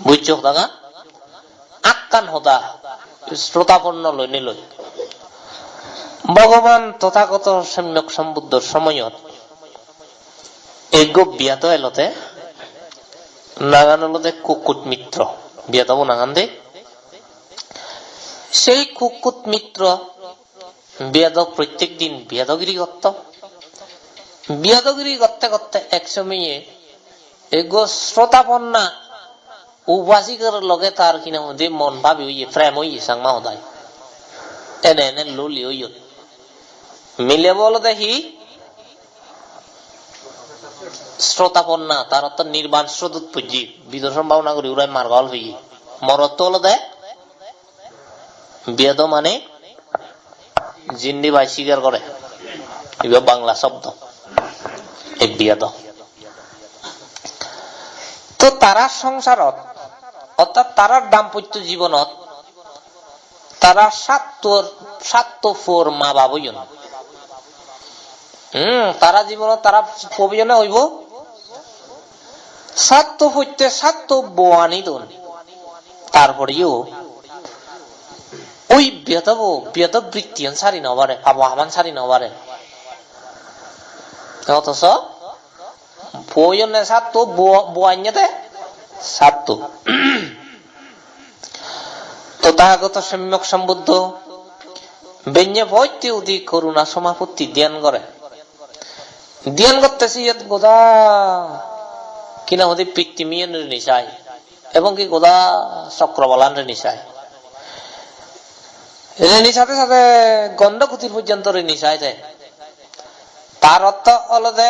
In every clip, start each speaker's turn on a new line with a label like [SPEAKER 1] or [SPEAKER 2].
[SPEAKER 1] বুঝছ দাগা আক্কান হতা শ্রোতাপন্ন লই ভগবান তথাগত সম্যক সম্বুদ্ধর সময়ত এগো বিয়াত এলতে নাগান হলতে কুকুট মিত্র বিয়াত নাগান দে সেই কুকুট মিত্র বিয়াদ প্রত্যেক দিন বিয়াদগিরি করত বিয়াদগিরি করতে করতে এক সময়ে এগো শ্রোতাপন্না উপাসিকের লগে তার কিনা মধ্যে মন ভাবি হইয়ে প্রেম হইয়ে সাংমা হদায় এনে এনে লুলি হইয় মিলে বলো দেখি শ্রোতাপন্না তার অর্থ নির্বাণ স্রোত পুঁজি বিদর্শন ভাবনা করি উড়াই মার্গল হইয়ে মরত্ব হলো দেয় বেদ মানে জিন্দি ভাই স্বীকার করে এবার বাংলা শব্দ এই বেদ তো তারা সংসারত অর্থাৎ তারার দাম্পত্য জীবনত তারা সাত্তর সাত্ত ফোর মা বাবইন হম, তারা জীবনত তারা প্রয়োজনে হইব। সাত্ত হইতে সাত্ত বোয়ানি দন। তারপরেও ওই বেদব বেদ বৃত্তিয়ন সারি নবারে আবহামান সারি নবারে। অথচ প্রয়োজনে সাত্ত বোয়াইতে সাত্ত তথাগত সম্যক সম্বুদ্ধ। বেঞ্জে ভৈতে উদি করুণা সমাপত্তি ধ্যান করে। ধ্যান করতেছি গোদা কিনা ওদের পিতৃমিয়নের নিশায় এবং কি গোদা চক্রবলানের নিশায়। রেনি সাথে সাথে গন্ধকুতির পর্যন্ত চাই দেয় তার অর্থ হলো যে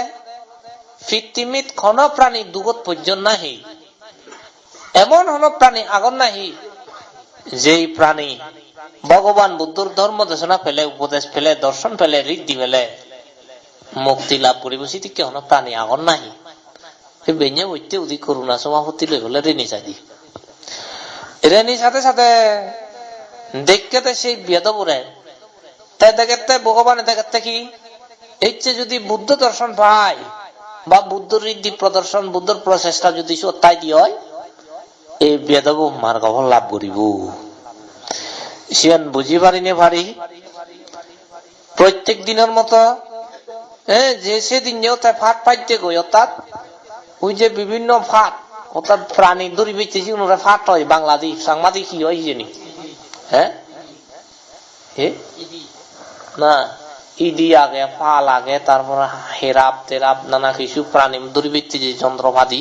[SPEAKER 1] পৃথিবীত ক্ষণ প্রাণী দুগত পর্যন্ত নাহি। এমন হন প্রাণী আগর নাহি যেই প্রাণী ভগবান বুদ্ধর ধর্ম দেশনা ফেলে উপদেশ ফেলে দর্শন ফেলে ঋদ্ধি ফেলে মুক্তি লাভ করিব সেদিকে হন প্রাণী আগর নাহি। বেঞ্জে বইতে উদি করুণা সমাপত্তি লই বলে রেনি চাই দি রেনি সাথে সাথে দেখতে সেই বেদপুরে তাই দেখতে ভগবান দেখতে কি ইচ্ছে যদি বুদ্ধ দর্শন পায় বা বুদ্ধ ঋদ্ধি প্রদর্শন বুদ্ধর প্রচেষ্টা যদি সত্যাই দি হয়? এই বেদব মার্গ লাভ করিব। সিয়ান বুঝি পারিনে পারি প্রত্যেক দিনের মতো হ্যাঁ যে সেদিন যে তাই ফাট পাইতে গই, অর্থাৎ ওই যে বিভিন্ন ফাট, অর্থাৎ প্রাণী দড়ি বেঁচেছি ওনারা ফাট হয়, বাংলাদেশ, সাংবাদিক কি হয় জানি? হ্যাঁ? না, ইডি আগে ফাল আগে, তারপর হেরাপ, তেরাপ, নানা কিছু প্রাণী দুর্বৃত্তি যে যন্ত্রপাতি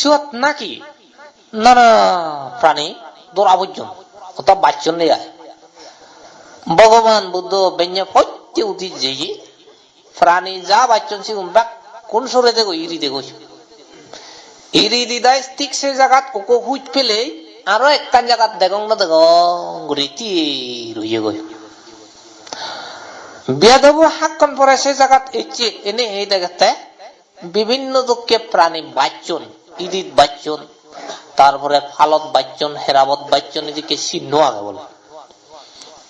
[SPEAKER 1] সত নাকি? নানা প্রাণী দোর আবর্জন। অত বাচ্চন নেই ভগবান, বুদ্ধ বেঞ্জে পত্যে উঠি যে প্রাণী যা বাচ্চন সে কোন সরে দেখো? ইরি দেখো। ইরি দিদাই ঠিক সে জায়গাত ওকো হুইট ফেলে আরও একখান জায়গাত দেখং না দেখং রীতি রইয়ে গই। বেদব হাক্কন পরে সে জায়গাত এনে এই দেখাতে বিভিন্ন দুঃখে প্রাণী বাচ্চন। ইদিত বাচ্চন, তারপরে ফালত বাচ্চন, হেরাবত বাচ্চন, এদিকে চিহ্ন আগে বলে।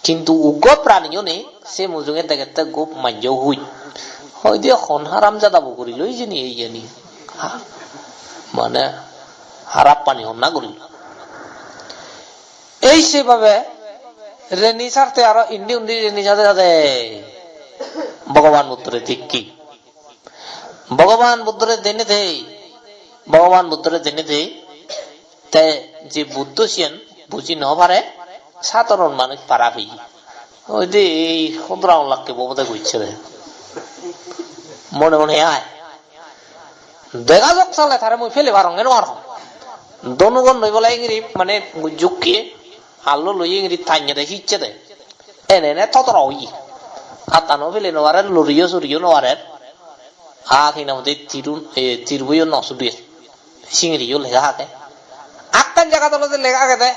[SPEAKER 1] কিন্তু উগ্র প্রাণীও নেই সে মুজুঙে দেখাতে গোপ মাঞ্জ হুই। হয় দিয়ে হনহারাম জাদাবো করিল এই জানি। এই জানি মানে হারাপ পানি হন্না করিল। এই সেভাবে রেনি সারতে আরও ইন্ডি উন্ডি রেনি সাথে সাথে ভগবান বুদ্ধরে ঠিক কি ভগবান বুদ্ধরে দেনে দে ভগবান বুদ্ধরে দেনে দে তাই যে বুদ্ধ সিয়ান বুঝি ন পারে, সাধারণ মানুষ পারা হই। ওই যে এই সদরাও লাখকে বোধে ঘুরছে মনে মনে আয়। দেখা যাক চলে, তারে মই ফেলে পারং এর মারং দনুগণ লই বলে ইংরি মানে জুকি আলো লই ইংরি থাইnya দে হিচ্ছে দে এনে নে ততরা ওই আতানো ফেলে নোয়ারে লরিও সরিও নোয়ারে আ কিনা মতে তিরুন এ তিরবুয় সিংরিও লেখা হাকে জায়গা তলতে লেগা গেছে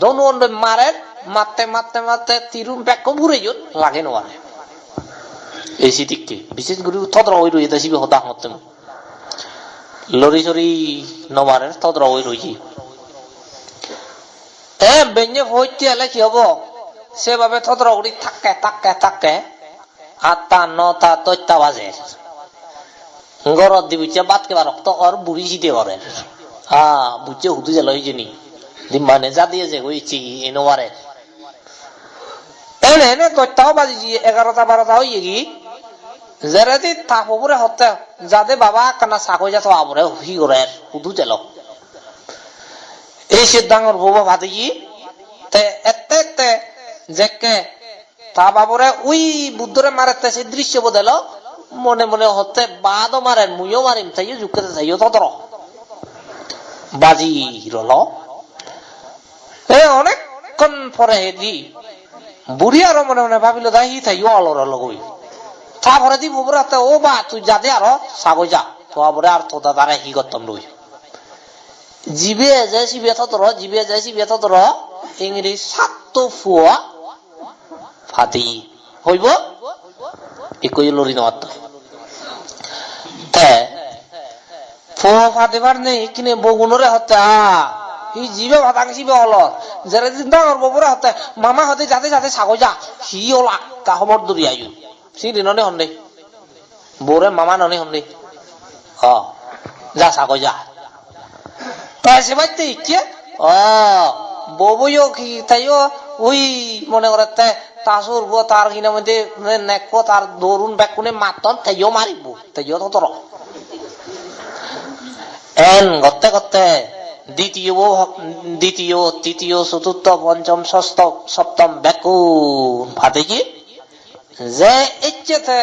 [SPEAKER 1] দনু মারে, মারতে মারতে মারতে তিরুন ব্যাক ঘুরে যত লাগে নোয়ারে। এই সিটিককে, বিশেষ করে তদ্র ওই রইতে সিবি হতা হতে লরি চরি নমারে তদ্র ওই রইছি এ, বেঞ্জে হইতে হলে কি হব? সেভাবে তদ্র উড়ি থাকে থাকে থাকে আটটা নটা দশটা বাজে। গরত দি বুঝছে বাদ কেবা রক্ত আর বুড়ি সিটে করে আ বুঝছে হুদু জেল হয়েছে নি দি মানে যা দিয়েছে হয়েছি এনোয়ারে এনে এনে দশটাও বাজিছি এগারোটা বারোটা হয়ে কি যেরেদি তাপরে হতে যাদে বাবা কানা চাকরি যা আবরে হি করে হুদু জেল এই সে ডাঙর বউ ভাতে কি তে এতে এতে, জেকে, তা বাবরে ওই বুদ্ধরে মারাতে সে দৃশ্য বদল মনে মনে হতে বাদও মারেন, মুইও মারিম, তাইও যুক্তে তাইও ততর। বাজি রল। এ, অনেকক্ষণ পরে হেদি বুড়ি আরও মনে মনে ভাবিল দাই তাইও অলর লগই। তারপরে দি বুবরাতে ও বা, তুই যাদে আরও সাগই যা। তো আবরে আর তো দাদারা কি করতাম রই জিবে যে সিবে ততর জিবে যে সিবে ততর ইংরেজি সাত ফুয়া ফাতি হইব? নেওয়ার তে ফুয়া ফাটিবার নেই, কিনে বগুনরে হতে আ হি জিবে ভাতাং সিবে অলর যারা দিন ডাঙর ববরে হতে মামা হতে যাতে যাতে সাগো যা। হি ওলা কাহমর দূরি আয়ু সি দিননে হন্দে বৌরে মামা ননে হন্দে হ, যা সাগো যা। তাই সে বাইতে ইচ্ছে ও ববইও কি? তাইও ওই মনে করতে তাসুর তার কিনা মধ্যে নেকো তার দরুন ব্যাগ কোনে মাতন তাইও মারিব তাইও তো তোর। এন গতে গতে দ্বিতীয় দ্বিতীয়, তৃতীয়, চতুর্থ, পঞ্চম, ষষ্ঠ, সপ্তম ব্যাকুন ভাতে কি? যে ইচ্ছেতে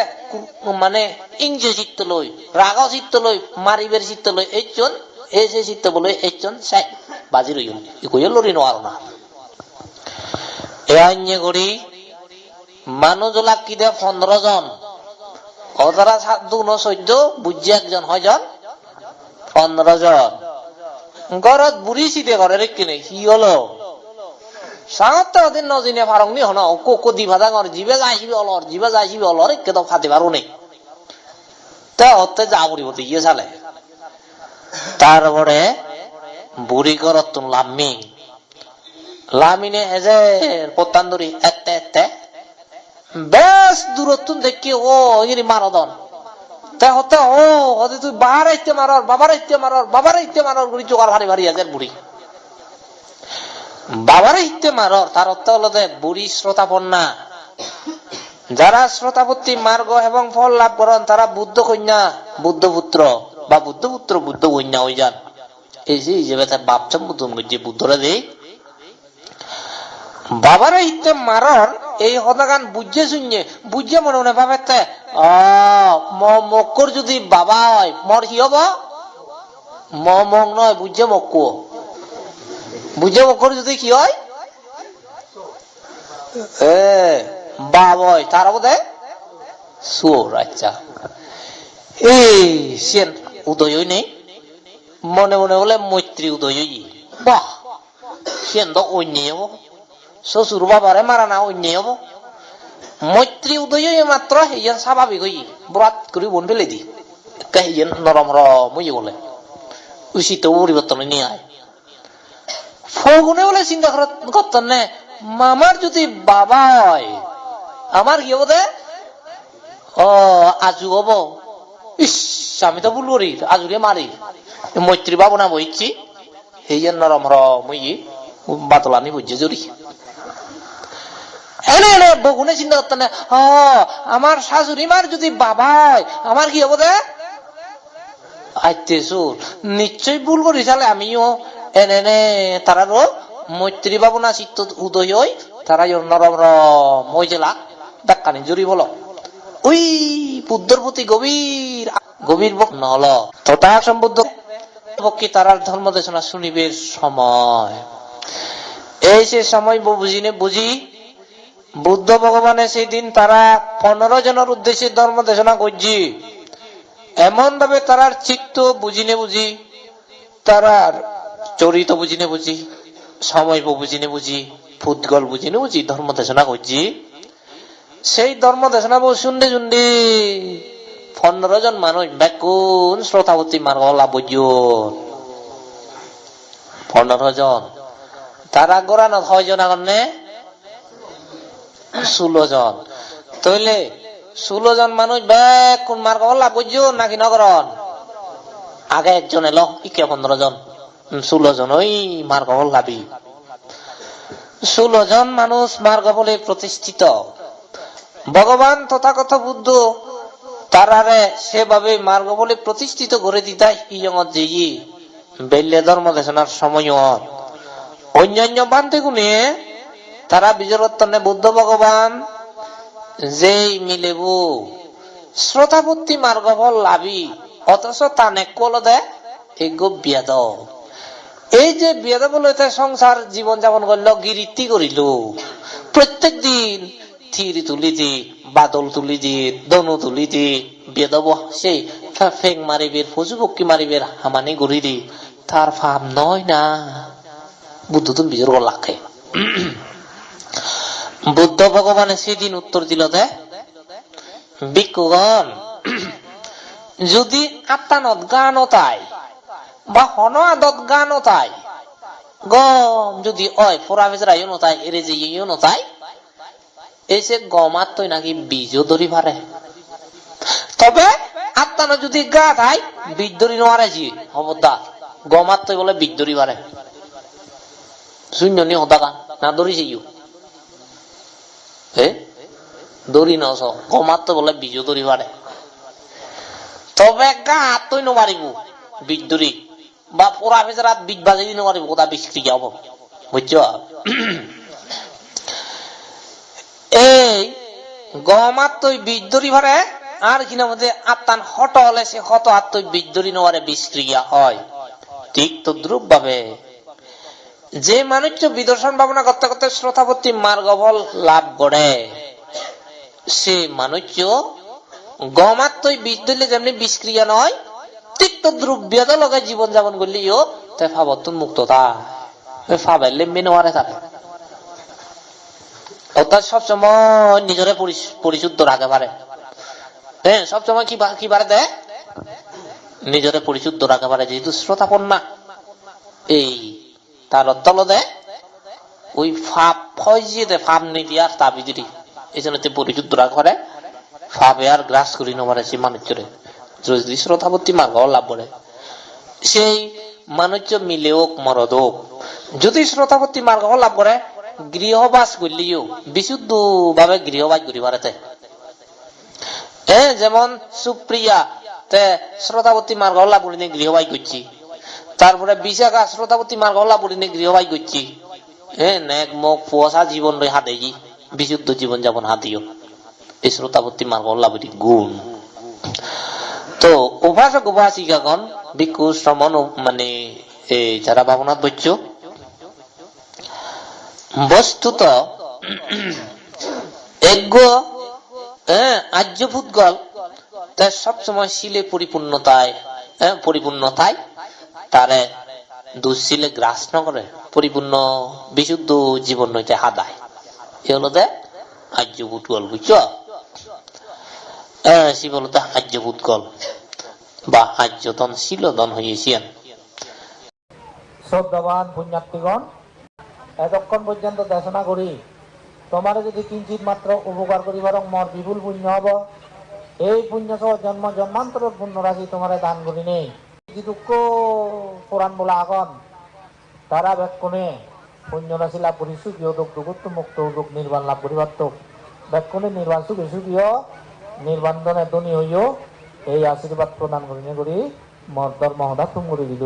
[SPEAKER 1] মানে ইংজে চিত্ত লই, রাগ চিত্ত লই, মারিবের চিত্ত লই এইজন এই যে চিত্ত বলে এইজন চাই, বাজি রইল লরি নোয়ারো না। এ আইনে করি মানুষ লাগ কি দে পনেরো জন? অধারা সাত দুনো চৈদ্য বুঝি একজন, হয় জন? পনেরো জন। ঘরত বুড়ি চিতে করে কিনে কি হলো। তারপরে বুড়ি ঘরত তুন লাম্মি লামিনে হেজে পত্তান্দুরি এতে এতে বেশ দূরত্ব দেখি, ও, ইনি মারদন তা হতে, ও হতে তুই বাবার আইতে মারর, বাবার আইতে মারর, বাবার আইতে মারর গুড়ি জোগাড় ভারী ভারী আছে বুড়ি। বাবার আইতে মারর, তার অর্থ হলো যে, বুড়ি শ্রোতাপন্না। যারা শ্রোতাপত্তি মার্গ এবং ফল লাভ করেন, তারা বুদ্ধ কন্যা, বুদ্ধ পুত্র, বা বুদ্ধ পুত্র, বুদ্ধ কন্যা হয়ে যান। এই যে যে বেটা বাপচাম বুদ্ধ বুদ্ধরা দেই। বাবারা হিতে মারর এই হতাগান বুঝে শুনছে বুঝে মনে মনে ভাবে মক্কর যদি বাবা হয়, মর কি হব? ম নয় বুঝে মক্কু। বুঝে মক্কর যদি কি হয়? এ বাব হয়, তার বোধে সুর আচ্ছা। এই, সেন, উদয় নেই। মনে মনে বলে মৈত্রী উদয় বাহ, সেন তো অন্য শ্বশুর বাবারে মারা না অন্য হব। মৈত্রী উদয় মাত্র সেইজন স্বাভাবিক হই বরাত করে বন ফেলে দি। সেইজন নরম রম হয়ে বলে উচিত পরিবর্তন নিয়ে আয় ফগুনে বলে চিন্তা করতেন না মামার যদি বাবা হয় আমার কি দে? ও আজু হব। ইস আমি তো ভুল করি আজুরে মারি মৈত্রী বাবু না বইছি সেইজন নরম রম হই বাতলানি বুঝছে জড়ি এনে এনে বগুনে চিন্তা করতেন? আমার শাশুড়ি মার যদি বাবা হয়, আমার কি হব দে? আইতে সুর, নিশ্চয় ভুল করি চালে আমিও এনে এনে তারারও মৈত্রী বাবু না চিত্ত উদয় হই, তারা নরম রম হই জেলা ডাক্কানি জুড়ি বলো। ওই বুদ্ধর প্রতি গভীর গভীর ভক্ত নহল তথা সম্বুদ্ধ পক্ষে তারার ধর্ম দেশনা শুনিবের সময়। এই সে সময় বুঝিনে বুঝি বুদ্ধ ভগবানের সেই দিন তারা পনেরো জনের উদ্দেশ্যে ধর্ম দেশনা করছি। এমন ভাবে তারার চিত্ত বুঝিনে বুঝি, তারার চরিত বুঝি নে বুঝি, সময় বুঝি নে বুঝি ফুটগল বুঝি নে বুঝি ধর্ম দেশনা করছি। সেই ধর্ম দেশনা বউ শুনতে শুনতে পনেরো জন মানুষ বেকুন শ্রোতাবতী মার্গ লাভ পনেরো জন। তারা গোড়ানো হয় জন আগনে ষোলো জন। তইলে ষোলো জন মানুষ বেকুন মার্গ লাভ নাকি নগরন? আগে একজন এলো ইকে পনেরো জন। ষোলো জন, ওই মার্গ লাভি ষোলো জন মানুষ মার্গ বলে প্রতিষ্ঠিত। ভগবান তথাগত বুদ্ধ তারারে সেভাবে মার্গ বলে প্রতিষ্ঠিত করে দিতাই ইয়ঙত যে বেল্য ধর্ম দেশনার সময় অন্যান্য বান্ধে গুণে তারা বিজরত্তনে বুদ্ধ ভগবান, যেই মিলেব শ্রোতাবর্তী মার্গ ফল লাভি, অথচ তানে কল দে এগো বিয়াদ। এই যে বিয়াদ বলে সংসার জীবন যাপন করল, গিরিতি করিল। প্রত্যেক দিন থির তুলি দি, বাদল তুলি দি, দনু তুলি দি বেদব সেই ফেং মারিবের পশু পক্ষী মারিবের হামানি গড়ি দি। তার ফাম নয় না। বুদ্ধ তুমি বিজর লাখে বুদ্ধ ভগবানে সেদিন উত্তর দিল দে বিক্ষুগণ যদি আত্মানত গান তাই, বা হন আদত গান তাই, গম যদি অয় ফোরা ভেজরাইও নতাই এরে যে ইয়েও নতাই এই যে গমাত তৈ নাকি বীজও ধরি পারে তবে আত্মানো যদি গা থাই বীজ ধরি নোয়ারে জি, খবরদার গমাত তৈ বলে বীজ ধরি পারে শূন্য নি হতা গান না ধরি যাইও হে? দড়ি গমাত তো বলে বীজও ধরি পারে তবে গা হাত তৈ নমারিব বীজ ধরি বা পোড়া ভেজরাত বীজ বাজি নমারিব কোথা বিক্রি যাব বুঝছ এই গহমাত তৈ বীজ ধরি ভারে আর কিনা মধ্যে আত্মান হট হলে সে হত আত্মই বীজ ধরি নেওয়ারে বিষক্রিয়া হয়। ঠিক তদ্রুপ ভাবে যে মানুষ বিদর্শন ভাবনা করতে করতে শ্রোতাবর্তী মার্গফল লাভ করে, সে মানুষ তৈ বীজ ধরলে যেমনি বিষক্রিয়া নয়, ঠিক তদ্রুপ বেদ লগে জীবন যাপন করলেও তাই ফাবতুন মুক্ততা ফাবাইলে মেনোয়ারে থাকে অর্থাৎ সবসময় নিজরে পরিশুদ্ধ রাখে পারে। হ্যাঁ সবসময় কি কি পারে দেয় নিজরে পরিশুদ্ধ রাখে পারে, যেহেতু শ্রোতাপন্না এই তার তল দেয় ওই ফাপ ফয়জিয়ে দেয় ফাপ নিদি আর তা বিদিরি এই জন্য পরিশুদ্ধ রাখা পারে ফাপে আর গ্রাস করি নেবারে সে মানুষরে যদি শ্রোতাবর্তী মার্গ লাভ করে। সেই মানুষ মিলে হোক, মরদ হোক। যদি শ্রোতাবর্তী মার্গ লাভ করে, গৃহবাস করলিও বিশুদ্ধ ভাবে গৃহবাস করি পারেতে হ্যাঁ যেমন সুপ্রিয়া তে শ্রোতাবতী মার্গ লাভ করি গৃহবাস করছি। তারপরে বিশাখা শ্রোতাবতী মার্গ লাভ করি গৃহবাস করছি। হ্যাঁ নেক মুখ পুয়াশা জীবন রয়ে হাতে বিশুদ্ধ জীবন যাপন হাতিও। এই শ্রোতাবতী মার্গ লাভ গুণ। তো উপাসক, উপাসিকাগণ, ভিক্ষু, শ্রমণ মানে যারা ভাবনাথ বৈচ্য, বস্তুত এজ্ঞ আর্য ভূতগল তার সবসময় শিলে পরিপূর্ণতায় পরিপূর্ণতায় তারে দুঃশিলে গ্রাস ন করে পরিপূর্ণ বিশুদ্ধ জীবন হইতে হাদায়। এ হলো দে আর্য ভূতগল বুঝছ? দে বা শিলদন হইয়েছিলেন
[SPEAKER 2] শ্রদ্ধাবান এতক্ষণ পর্যন্ত দেশনা করি যদি কিঞ্চিত মাত্র উপকার করিবার মর বিপুল পুণ্য হব, এই পুণ্য জন্ম জন্মান্তর পুণ্য রাশি তোমার দান করি নেই। কি দুঃখ পুরাণ বলা আগন। তারা ব্যাকুণে পুণ্য রাশি লাভ করি সুখীয় দুঃখ দুঃখ মুক্ত দুঃখ নির্বাণ লাভ করিবার তো ব্যাকুণে নির্বাণ সুখী সুখীয় নির্বাণনে ধনী হইও এই আশীর্বাদ প্রদান করি করি মর্দর মহদা তুম করে দিল